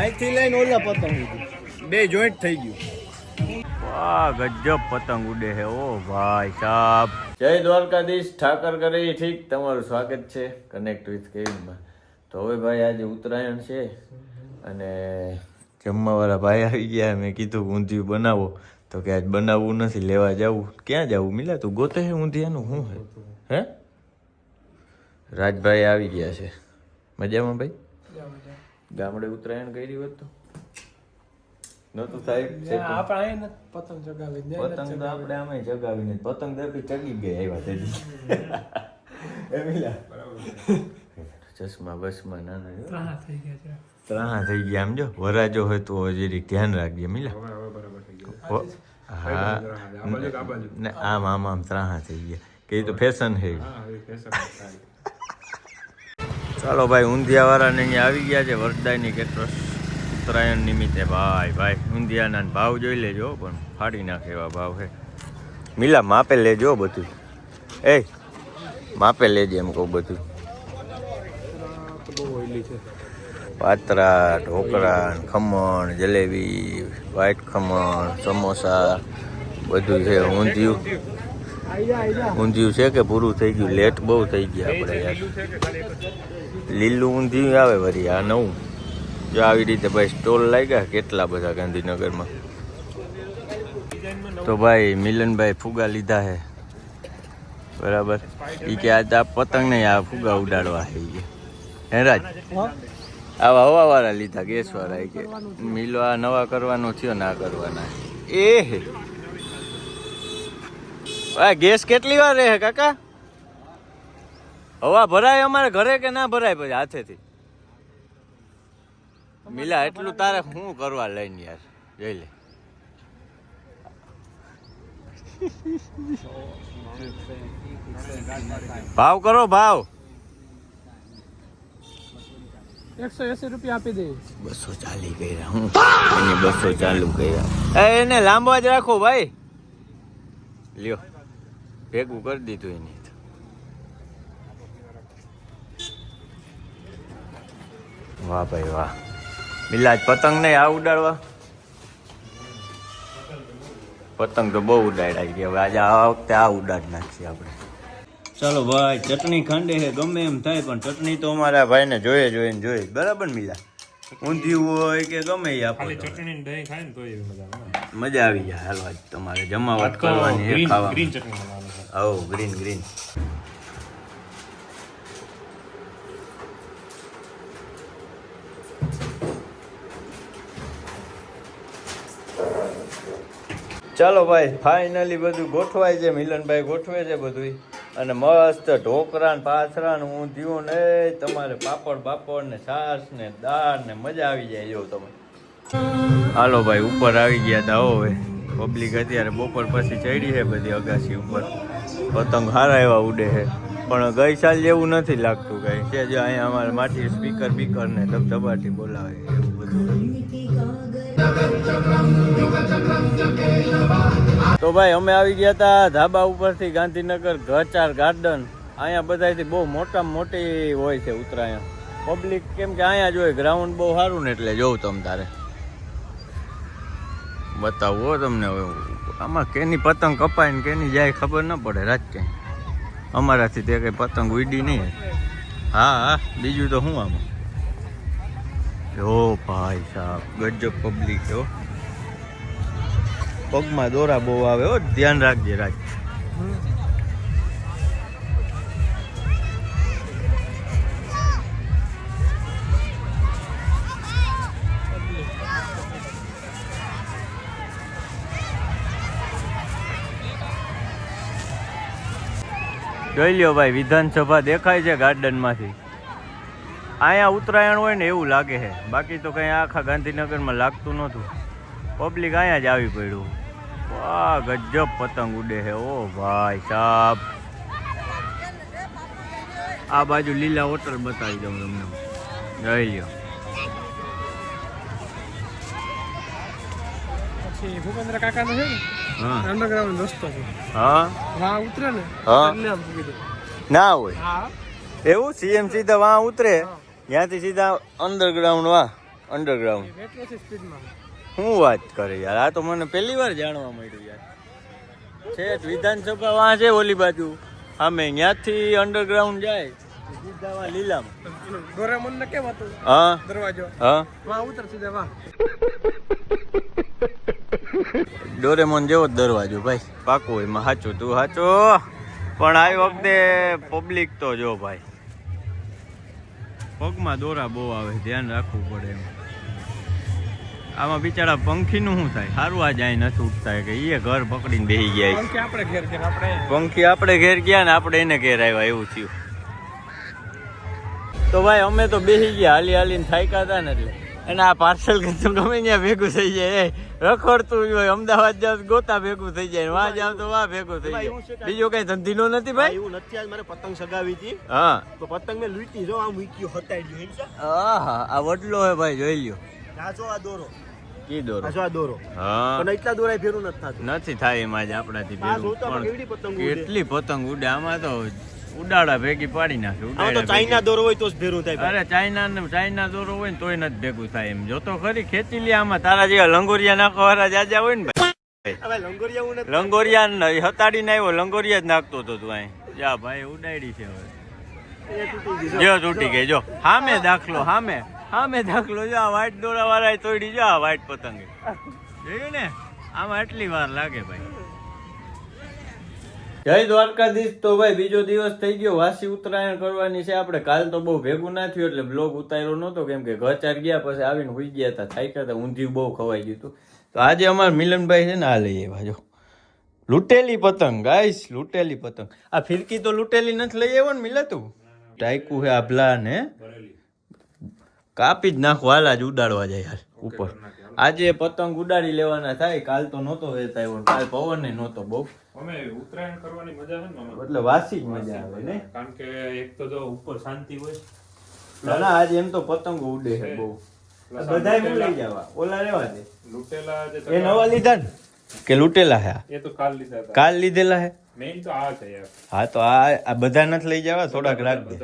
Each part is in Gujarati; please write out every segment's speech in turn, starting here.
અહીંથી લઈને ઓલા પતંગ ઉડી. બે જોઈન્ટ થઈ ગયું. વાહ ગજબ પતંગ ઉડે હે. ઓ ભાઈ સાહેબ જય દ્વારકાધીશ ઠાકર કરે. ઠીક તમારું સ્વાગત છે. કનેક્ટ વિથ કેવિનમાં તો હવે ભાઈ આજે ઉત્તરાયણ છે અને જમવાવાળા ભાઈ આવી ગયા. મેં કીધું ઊંધિયું બનાવો. તો કે આજ બનાવવું નથી લેવા જવું. ક્યાં જવું? મિલા તું ગોતે હે ઊંધિયાનું? શું હે? હે? રાજભાઈ આવી ગયા છે. મજામાં ભાઈ? ગામડે ઉત્તરાયણ કરી હોત તો? પતંગ ચગાવી પતંગ તો આપણે આમે જગાવીને પતંગ ચગી ગયા આવ્યા તેથી એમિલા ચશ્મા બસમાં નાના ના થઈ ગયા છે. ત્રાહા થઈ ગયા આમ જો? વરાજો હોય તો જરીક ધ્યાન રાખજે મિલા હા ને આમ આમ આમ ત્રાહા થઈ ગયા. કે તો ફેશન છે ચાલો ભાઈ, ઊંધિયાવાળાને અહીંયા આવી ગયા છે વરદાયની કેટરસ ઉત્તરાયણ નિમિત્તે ભાઈ ભાઈ, ઊંધિયાના ભાવ જોઈ લેજો પણ ફાડી નાખે એવા ભાવ છે મિલા, માપે લેજો બધું. એ, માપે લેજે એમ કહું બધું. પાતરા, ઢોકળા, ખમણ, જલેબી, વ્હાઈટ ખમણ, સમોસા, બધું છે, ઊંધિયું. ઊંધિયું છે કે પૂરું થઈ ગયું? લેટ બહુ થઈ ગયા આપણે યાર. લીલું ઊંધિયું આવે વળી આ નવું. જો આવી રીતે ભાઈ સ્ટોલ લાગ્યા કેટલા બધા ગાંધીનગરમાં? તો ભાઈ મિલનભાઈ ફુગા લીધા હે. બરાબર? એ કે આજે આ પતંગ નહીં આ ફુગા ઉડાડવા હે કે હે રાજ? આવા હવાવાળા લીધા, ગેસવાળા કે. મિલો આ નવા કરવાનો થયો ના કરવાના. એ હે. આ ગેસ કેટલી વાર રહે કાકા? હવા ભરાય અમારે ઘરે કે ના ભરાય પછી હાથેથી? મિલા એટલું તારે શું કરવા લઈને યાર? જોઈ લે. ભાવ કરો ભાવ. એકસો એસી રૂપિયા આપી દે. બસો ચાલી ગયા હું બસો ચાલુ ગયા એને લાંબા જ રાખો ભાઈ. લ્યો. ભેગું કરી દીધું એને વાહ ભાઈ વાહ. મિલાજ પતંગ નહીં આ ઉડાડવા? પતંગ તો બહુ ઉડાડ્યા છે હવે આજે આ વખતે આ ઉડાડ નાખીએ આપણે. ચાલો ભાઈ ચટણી ખાંડે છે ગમે એમ થાય પણ ચટણી તો અમારા ભાઈને જોઈએ જોઈએ ને જોઈએ. બરાબર મિલા? ઊંધિયું હોય કે ગમે એ આપણે ચટણી ને દહીં ખાય ને તો મજા આવે. મજા આવી જાય હાલો આજ તમારે જમાવટ કરવાની ખાવાની બનાવવાની ગ્રીન ગ્રીન ચાલો ભાઈ ફાઇનલી બધું ગોઠવાય છે, મિલનભાઈ ગોઠવે છે બધું અને મસ્ત ઢોકરા ને પાથરા ને ઊંધિયું ને તમારે પાપડ, બાપડ ને છાસ ને દાળ ને મજા આવી જાય, જો તમે. હાલો ભાઈ, ઉપર આવી ગયા તા હવે. પબ્લિક અત્યારે બપોર પછી ચડી છે બધી અગાસી ઉપર. પતંગ હારા એવા ઉડે છે. પણ ગઈ સાલ જેવું નથી લાગતું કઈ. છે જે અહીંયા અમારે માટી સ્પીકર બીકર ને ધબધબાટી બોલાવે એવું બધું. તો ભાઈ, અમે આવી ગયા હતા ધાબા ઉપરથી ગાંધીનગર ગચાર ગાર્ડન. અહીંયા બધાથી બહુ મોટામાં મોટી હોય છે ઉત્તરાયણ. પબ્લિક કેમ કે અહીંયા જ હોય ગ્રાઉન્ડ બહુ સારું ને એટલે જોઉં તમ તારે. બતાવો તમને હવે આમાં કેની પતંગ કપાય ને કેની જાય ખબર ન પડે રાત અમારાથી તે કઈ પતંગ ઉડી નહીં હા. હા બીજું તો શું આમાં? જો ભાઈ સાહેબ ગજબ પબ્લિક જો પગમાં દોરા બહુ આવે હો, ધ્યાન રાખજે રાજ જોઈ લ્યો ભાઈ, વિધાનસભા દેખાય છે ગાર્ડનમાંથી. અહીંયા ઉત્તરાયણ હોય ને એવું લાગે છે. બાકી તો કંઈ આખા ગાંધીનગરમાં લાગતું નહોતું. પબ્લિક અહીંયા જ આવી પડ્યું. વાહ, ગજબ પતંગ ઉડે છે. ઓ ભાઈ સાહેબ આ બાજુ લીલા હોટલ બતાવી દઉં તમને. જોઈ લ્યો. પછી ભૂપેન્દ્ર કાકા નો છે ને? અંડરગ્રાઉન્ડ રસ્તો છે. હા. હા ઉતરે ને હા. ના હોય. હા. એવું? સીએમ સીધા વા ઉતરે? ત્યાંથી સીધા અંડરગ્રાઉન્ડ વા? અંડરગ્રાઉન્ડ. શું વાત કરે યાર? આ તો મને પહેલી વાર જાણવા મળ્યું યાર. છે વિધાનસભા વા છે ઓલી બાજુ. અમે ત્યાંથી અંડરગ્રાઉન્ડ જાય. લીલામ. ડોરેમોન ને કેમ હતું? હા. દરવાજો. હા. ઉતર સીધા વાહ ડોરેમોન જેવો જ દરવાજો ભાઈ. પાકું એમાં સાચું તું સાચો પણ આ વખતે પબ્લિક તો જો ભાઈ. પગમાં દોરા બહુ આવે ધ્યાન રાખવું પડે એમ. આમાં બિચારા પંખીનું શું થાય? સારું આ જાય નથી ઉઠતા કે એ ઘર પકડીને બેસી ગયા. પંખી આપણે ઘેર ગયા ને આપણે એને ઘેર આવ્યા એવું થયું. તો ભાઈ અમે તો બેસી ગયા હાલી હાલીને થાક્યા હતા ને એટલે. અને આ પાર્સલ ગમે ત્યાં ભેગું થઈ જાય. એ રખડતું હોય અમદાવાદ જાવ ગોતા ભેગું થઈ જાય વાં જાવ તો વાં ભેગું થઈ જાય. બીજો કઈ ધંધીનો નથી ભાઈ? એવું નથી. આજ મારે પતંગ સગાવી હતી. હા. તો પતંગ મેં લૂટી જો આમ હતાડ્યું એમ છે? આહા, આ વડલો હે ભાઈ જોઈ લ્યો. નાચો આ દોરો. કી દોરો? આ આ દોરો. હા. પણ એટલા દોરાય ફેરું નથી થતું. નથી થાય એમાં જ આપણાથી ભેગું પણ. કેટલી પતંગ ઉડે. આમાં તો ઉડાડા ભેગી પાડી નાખે આમાં તો ઉડાડા ચાઇના દોરો હોય તો જ ભેરું થાય અરે ચાઇના ને ચાઇના દોરો હોય ને તોય નથી ભેગું થાય એમ. જોતો ખરી ખેંચી લે આમાં. તારા જેવા લંગોરિયા નાખવા વાળા જાજા હોય ને ભાઈ. લંગોરિયા હું નથી લંગોરિયા ને આવ્યો લંગોરિયા જ નાખતો હતો તું અહીં. જા ભાઈ ઉડાડી છે હવે. જો તૂટી ગઈ જો. હામે દાખલો હામે. હામે દાખલો જો આ વાઈટ દોરા વાળા તોડી જો આ વાઈટ પતંગ. જોયું ને? આમાં એટલી વાર લાગે ભાઈ. જય દ્વારકાધીશ. તો ભાઈ બીજો દિવસ થઈ ગયો. વાસી ઉત્તરાયણ કરવાની છે આપણે. કાલ તો બહુ ભેગું ના થયું એટલે બ્લોગ ઉતાર્યો નહોતો. કેમ કે ઘર ચાર ગયા પછી આવીને હોઈ ગયા હતા. થાક્યા હતા ઊંધિયું બહુ ખવાઈ ગયું હતું. તો આજે અમારા મિલનભાઈ છે ને આ લઈ આવ્યા. જો. લૂંટેલી પતંગ ગાઈસ લૂંટેલી પતંગ. આ ફિરકી તો લૂંટેલી નથી લઈ આવ્યો ને મિલતું ટાઈકુ હે આભલા ને. કાપી જ નાખો હાલા જ ઉડાડવા જાય હાલ. ઉપર. આજે પતંગ ઉડાડી લેવાના થાય કાલ તો નહોતો વેતા આવ્યો કાલ પવન નહોતો બહુ. અમે ઉત્તરાયણ કરવાની મજા છે ને એટલે વાસી જ મજા આવે ને? કારણ કે એક તો જો ઉપર શાંતિ હોય. ના ના આજે એમ તો પતંગો ઉડે છે બહુ. બધાય લઈ જવા. ઓલા લેવા દે. લૂટેલા એ નવા લીધા ને? કે લૂંટેલા હે એ તો કાલ લીધા કાલ લીધેલા હે મેઈન તો આ છે યાર. હા તો આ આ બધા નથી લઈ જવા થોડાક રાખ દે.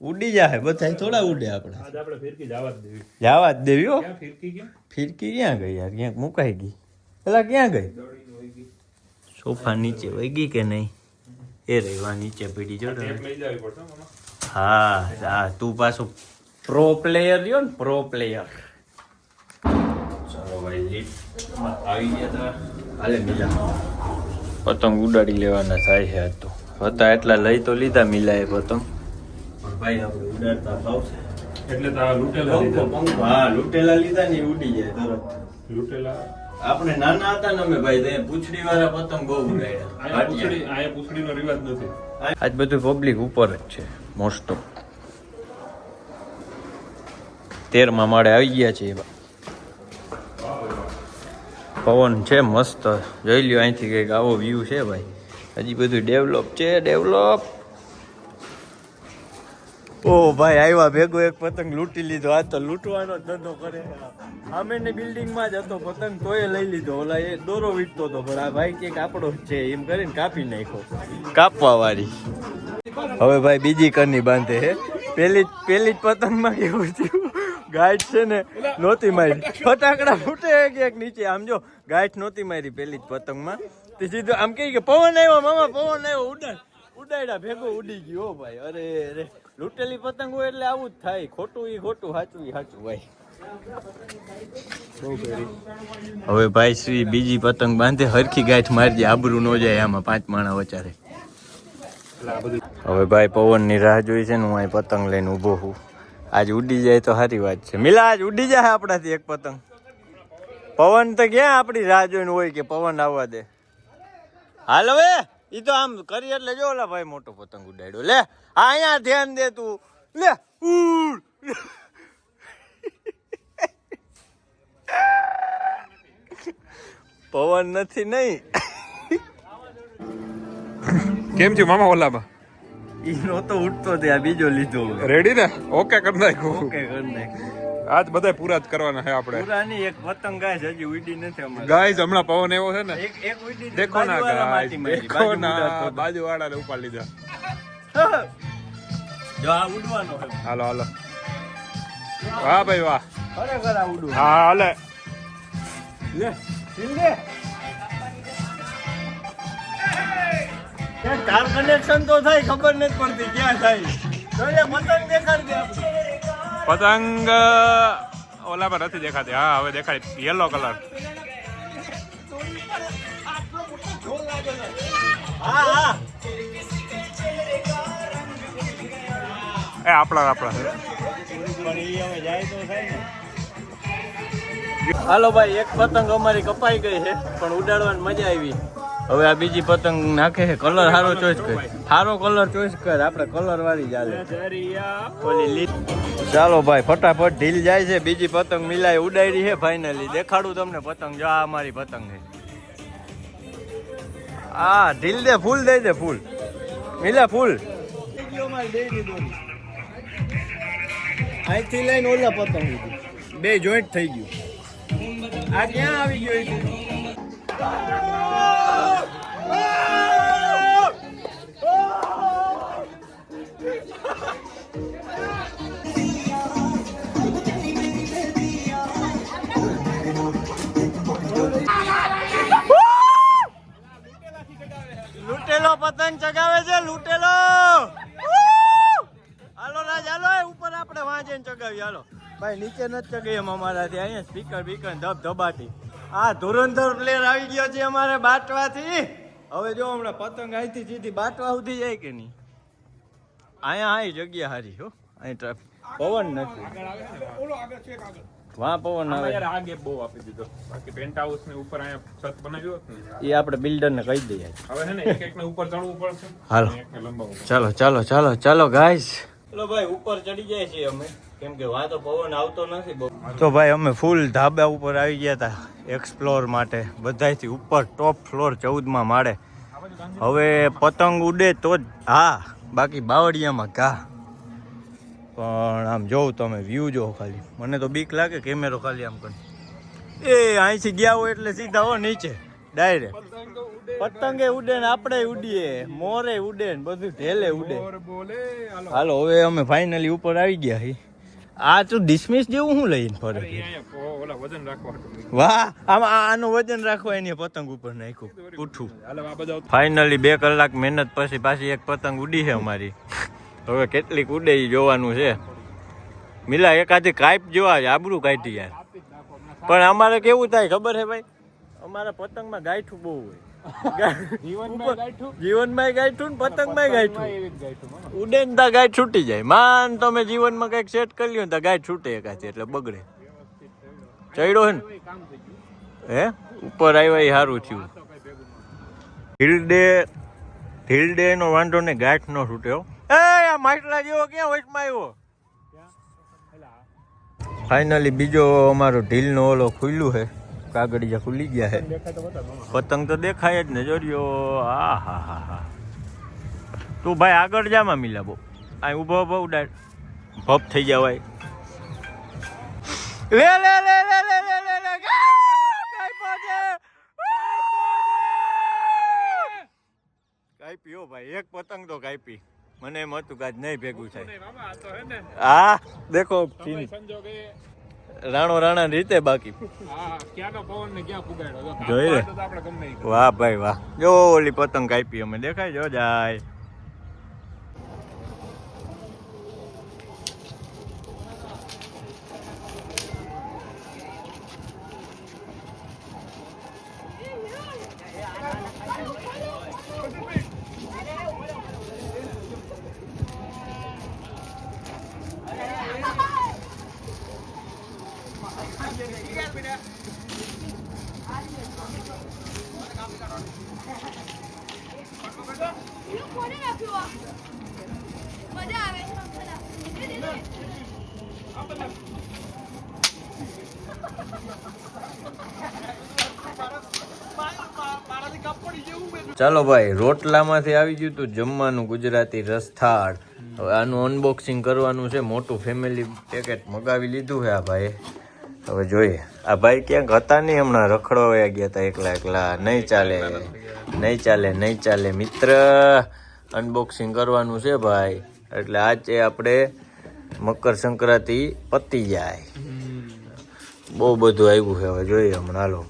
ઉડી જાય બધા થોડા ઉડે આપણે. આજ આપણે ફિરકી જવા જ દેવી. જવા જ દેવી હો. ફિરકી કેમ ફિરકી ક્યાં ગઈ યાર? ક્યાંક મુકાઈ ગઈ. પેલા ક્યાં ગઈ? સોફા નીચે વહી ગઈ કે નહીં? એ રહેવા નીચે પીડી જો હો હા હા તું પાછું પ્રો પ્લેયર રહ્યો ને પ્રો પ્લેયર ચાલો ભાઈ લીટ આવી ગયા તા. હાલે મિલા. પતંગ ઉડાડી લેવાના થાય છે આજ તો. હતા એટલા લઈ તો લીધા મિલાએ પતંગ. પણ ભાઈ આપણે ઉડાડતા ફાવશે એટલે તો આ લીધા. પંખો. હા લૂંટેલા લીધા ને ઉડી જાય તરત. લૂંટેલા? આપણે નાના હતા ને અમે ભાઈ તે પૂંછડી વાળા પતંગ બહુ અહીંયા પૂછડી ઉડાડ્યા પૂછડીનો રિવાજ નથી. આજ બધું પબ્લિક ઉપર જ છે મોસ્ટ ઓફ તેરમાં માળે આવી ગયા છે એવા. પવન છે મસ્ત. જોઈ લ્યો અહીંથી કંઈક આવો વ્યૂ છે ભાઈ. હજી બધું ડેવલપ છે ડેવલપ ઓ ભાઈ આવ્યા ભેગો એક પતંગ લૂંટી લીધો. આ તો લૂંટવાનો ધંધો કરે. સામેની બિલ્ડિંગમાં જ હતો પતંગ, તોય લઈ લીધો. ઓલા એ દોરો વીટતો હતો, પણ આ ભાઈ કે આપણો છે, એમ કરીને કાપી નાખ્યો. કાપવા વાળી હવે ભાઈ બીજી કરની બાંધે હે. પેલી પેલી જ પતંગમાં કેવું થયું. ગાઈટ છે ને, નહોતી મારી. ફટાકડા ફૂટે એક એક નીચે. આમ જો ગાઈટ નહોતી મારી પેલી જ પતંગમાં. તે સીધું આમ કહી કે, પવન આવ્યો, મામા, પવન આવ્યો. ઉડાડ, ઉડાડ્યા, ભેગો ઉડી ગયો. ભાઈ, અરે અરે. લૂંટેલી પતંગ હોય એટલે આવું જ થાય. ખોટું ઈ ખોટું સાચું ઈ સાચું ભાઈ. હવે ભાઈ શ્રી બીજી પતંગ બાંધે હરખી ગાંઠ મારજે આબરૂ ન જાય આમાં પાંચ માણા વચારે હવે ભાઈ પવનની રાહ જોઈ છે ને હું અહીં પતંગ લઈને ઊભો છું. આજ ઉડી જાય તો સારી વાત છે. મિલા આજ ઉડી જાય આપણાથી એક પતંગ. પવન તો ક્યાં આપણી રાહ જોઈને હોય કે પવન આવવા દે? હાલ હવે એ તો આમ કરી એટલે જો ઓલા ભાઈ મોટો પતંગ ઉડાડ્યો. લે. અહીંયા ધ્યાન દે તું. લે ઉડ. પવન નથી નહીં. કેમ છે મામા ઓલામાં ઈ નહોતો ઉઠતો ત્યાં બીજો લીધો રેડી ને? ઓકે કરી નાખ્યું ઓકે કર નાખ. આજ બધા પૂરા જ કરવાના છે આપણે. પુરાની એક પતંગ ગાય છે, હજી ઉડી નથી અમારે. ગાય હમણાં પવન એવો છે ને. એક એક ઉડી દેખો ના મારી, દેખો ના બાજુ વાળા ને ઉપાડી લીધા જો આ ઉડવાનો હાલો હાલો. વાહ ભાઈ વાહ. ખરેખર આ ઉડું હા હાલે. લે ઢીલ દે કનેક્શન તો થાય ખબર નથી પડતી ક્યાં થાય. પતંગ દેખાડ દે પતંગ ઓલા પર નથી દેખાતી. હા હવે દેખાય યલો કલર હા હા. એ, આપણા આપણા. હાલો ભાઈ, એક પતંગ અમારી કપાઈ ગઈ છે, પણ ઉડાડવાની મજા આવી. હવે આ બીજી પતંગ નાખે છે કલર સારો ચોઈસ કર. સારો કલર ચોઈસ કર, આપણે કલર વાળી ચાલે ચાલો ભાઈ, ફટાફટ ઢીલ જાય છે, બીજી પતંગ મિલાય ઉડાડી છે ફાઇનલી દેખાડું તમને પતંગ, જો આ અમારી પતંગ છે. આ, ઢીલ દે, ફૂલ દઈ દે, ફૂલ. મિલા, ફૂલ. અહીંથી લઈને ઓલા પતંગ બે જોઈન્ટ થઈ ગયું. આ ક્યાં આવી ગયો લૂટેલો પતંગ ચગાવે છે, લૂટેલો! આપણે વાંચે ચગાવી હાલો. ભાઈ નીચે નથી ચગાવી એમ અમારાથી. અહીંયા સ્પીકર બીકર ધબ ધબાટી. આ ધુરંધર પ્લેયર આવી ગયો છે અમારે બાટવાથી. હવે જો હમણાં પતંગ અહીંથી સીધી બાટવા સુધી જાય કે નહીં? અહીંયા અહીં જગ્યા હારી હો. અહીં ટ્રાફિક પવન નથી. વાહ પવન આવે. યાર આ બહુ આપી દીધો. બાકી પેન્ટ હાઉસ ને ઉપર અહીંયા છત બનાવ્યું હોત એ આપણે બિલ્ડરને કહી દઈએ. હવે છે ને એક એક ને ઉપર ચડવું પડશે. હાલો. ચાલો ચાલો ચાલો ચાલો ગાઈસ તો ભાઈ, અમે ફૂલ ધાબા ઉપર આવી ગયા હતા એક્સપ્લોર માટે. બધાયથી ઉપર ટોપ ફ્લોર ચૌદમાં માળે. હવે પતંગ ઉડે તો જ હા, બાકી બાવળિયામાં ઘા. પણ આમ જોઉં તમે વ્યૂ જો ખાલી. મને તો બીક લાગે કેમેરો ખાલી આમ કરી એ, અહીંથી ગયા હોય એટલે સીધા હો નીચે ડાયરેક્ટ પતંગે ઉડે ને આપણે ઉડીએ મોરે ઉડે ને બધું ઢેલે ઉડે. હાલો. હવે અમે ફાઇનલી ઉપર આવી ગયા હી. આ તું ડિસમિસ જેવું હું લઈને ફરે વાહ આમાં આનું વજન રાખવા એની પતંગ ઉપર નાખ્યું. ઉઠું. હાલો ફાઇનલી બે કલાક મહેનત પછી પાછી એક પતંગ ઉડી છે અમારી. હવે કેટલીક ઉડે જોવાનું છે. મિલા એકાદી કાઈપ જોવા આબરું કાઢી યાર. પણ અમારે કેવું થાય ખબર છે ભાઈ? અમારા પતંગમાં ગાયઠું બહુ હોય. જીવનમાં ગાયઠું? ને પતંગમાં ગાયઠું. ઉડે ને ગાય છૂટી જાય. માન તમે જીવનમાં કંઈક સેટ કરી લ્યો ને ગાય છૂટે એકાથી એટલે બગડે. ચડ્યો હે ને? હે? ઉપર આવ્યા એ સારું થયું. હિલ ડે હિલ ડે નો વાંધો ને ગાંઠ નો છૂટ્યો એ આ માટલા જેવો ક્યાં વચમાં આવ્યો? ફાઇનલી બીજો અમારો ઢીલ નો ઓલો ખુલ્લું છે કાગળિયા ખુલી ગયા છે પતંગ તો દેખાય જ ને જોરિયો આ હા હા હા. તું ભાઈ આગળ જામાં મિલા બહુ અહીં ઊભો ઊભો ઉડાડ. ભપ થઈ જવાય લે લે લે લે લે લે લે લે કાઈ પહોંચે કાઈ પીઓ ભાઈ એક પતંગ તો કાપી મને એમ હતું કે આજ નહીં ભેગું થાય. હે દેખો સંજોગે રાણો રાણા રીતે બાકી. જોઈ વાહ ભાઈ વાહ. જો ઓલી પતંગ કાપી અમે દેખાય જો જાય. ચાલો ભાઈ, રોટલામાંથી આવી ગયું તું જમવાનું ગુજરાતી રસથાળ. હવે આનું અનબોક્સિંગ કરવાનું છે, મોટું ફેમિલી પેકેટ મગાવી લીધું છે આ ભાઈ હવે જોઈએ. આ ભાઈ ક્યાંક હતા નહીં હમણાં, રખડવા ગયા હતા એકલા એકલા. નહીં ચાલે નહીં ચાલે નહીં ચાલે, મિત્ર. અનબોક્સિંગ કરવાનું છે ભાઈ. એટલે આજે આપણે મકર સંક્રાંતિ પતી જાય. બહુ બધું આવ્યું છે હવે, જોઈએ હમણાં. હાલો.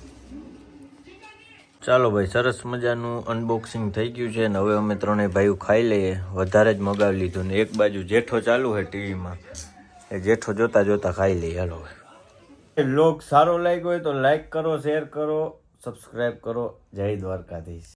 ચાલો ભાઈ, સરસ મજાનું અનબોક્સિંગ થઈ ગયું છે ને હવે અમે ત્રણેય ભાઈઓ ખાઈ લઈએ. વધારે જ મગાવી લીધું ને એક બાજુ જેઠો ચાલુ છે ટીવીમાં. એ જેઠો જોતા જોતા ખાઈ લઈએ. હાલો લોક સારો લાગ્યો હોય તો લાઈક કરો શેર કરો સબસ્ક્રાઈબ કરો. જય દ્વારકાધીશ.